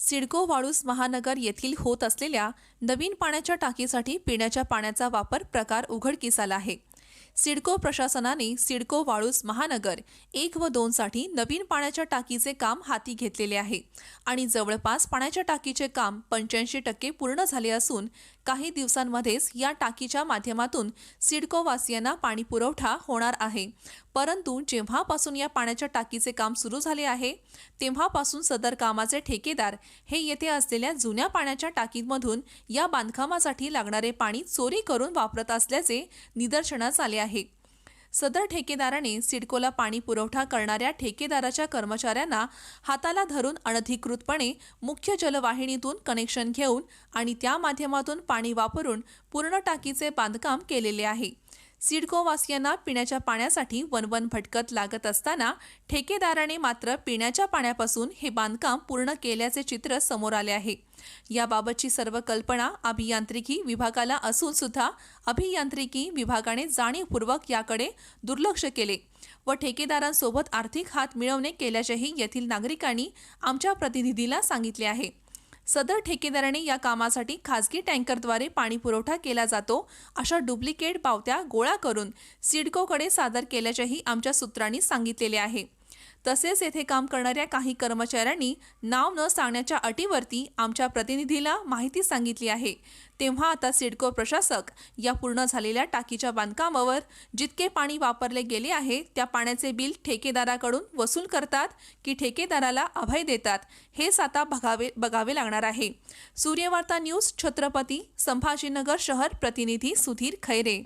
सिडको वाळूस महानगर येथील होत असलेल्या नवीन पाण्याच्या टाकीसाठी पिण्याच्या पाण्याचा वापर प्रकार उघडकीस आला आहे. सिडको प्रशासनाने सिडको वाळूस महानगर एक व दोनसाठी नवीन पाण्याच्या टाकीचे काम हाती घेतलेले आहे. आणि जवळपास पाण्याच्या टाकीचे काम पंच्याऐंशी टक्के पूर्ण झाले असून काही दिवसांमध्येच या टाकीच्या माध्यमातून सिडकोवासियांना पाणी पुरवठा होणार आहे. परंतु जेव्हापासून या पाण्याच्या टाकीचे काम सुरू झाले आहे तेव्हापासून सदर कामाचे ठेकेदार हे येथे असलेल्या जुन्या पाण्याच्या टाकीमधून या बांधकामासाठी लागणारे पाणी चोरी करून वापरत असल्याचे निदर्शनास आले आहे. सदर ठेकेदाराने सिडकोला पाणी पुरवठा करणाऱ्या ठेकेदाराच्या कर्मचाऱ्यांना हाताला धरून अनधिकृतपणे मुख्य जलवाहिनीतून कनेक्शन घेऊन आणि त्या माध्यमातून पाणी वापरून पूर्ण टाकीचे बांधकाम केलेले आहे. सिडकोवासियांना पिण्याच्या पाण्यासाठी वनवन भटकत लागत असताना ठेकेदाराने मात्र पिण्याच्या पाण्यापासून हे बांधकाम पूर्ण केल्याचे चित्र समोर आले आहे. याबाबतची सर्व कल्पना अभियांत्रिकी विभागाला असून सुद्धा अभियांत्रिकी विभागाने जाणीवपूर्वक याकडे दुर्लक्ष केले व ठेकेदारांसोबत आर्थिक हात मिळवणे केल्याचेही येथील नागरिकांनी आमच्या प्रतिनिधीला सांगितले आहे. सदर ठेकेदाराने या कामासाठी खासगी टँकरद्वारे पाणी पुरवठा केला जातो अशा डुप्लिकेट पावत्या गोळा करून सिडकोकडे सादर केल्याचेही आमच्या सूत्रांनी सांगितलेले आहे. तसेच येथे काम करणाऱ्या काही कर्मचाऱ्यांनी नाव न सांगण्याच्या अटीवरती आमच्या प्रतिनिधीला माहिती सांगितली आहे. तेव्हा आता सिडको प्रशासक या पूर्ण झालेल्या टाकीच्या बांधकामावर जितके पाणी वापरले गेले आहे त्या पाण्याचे बिल ठेकेदाराकडून वसूल करतात की ठेकेदाराला अभय देतात हेच आता बघावे बघावे लागणार आहे. सूर्यवार्ता न्यूज छत्रपती संभाजीनगर शहर प्रतिनिधी सुधीर खैरे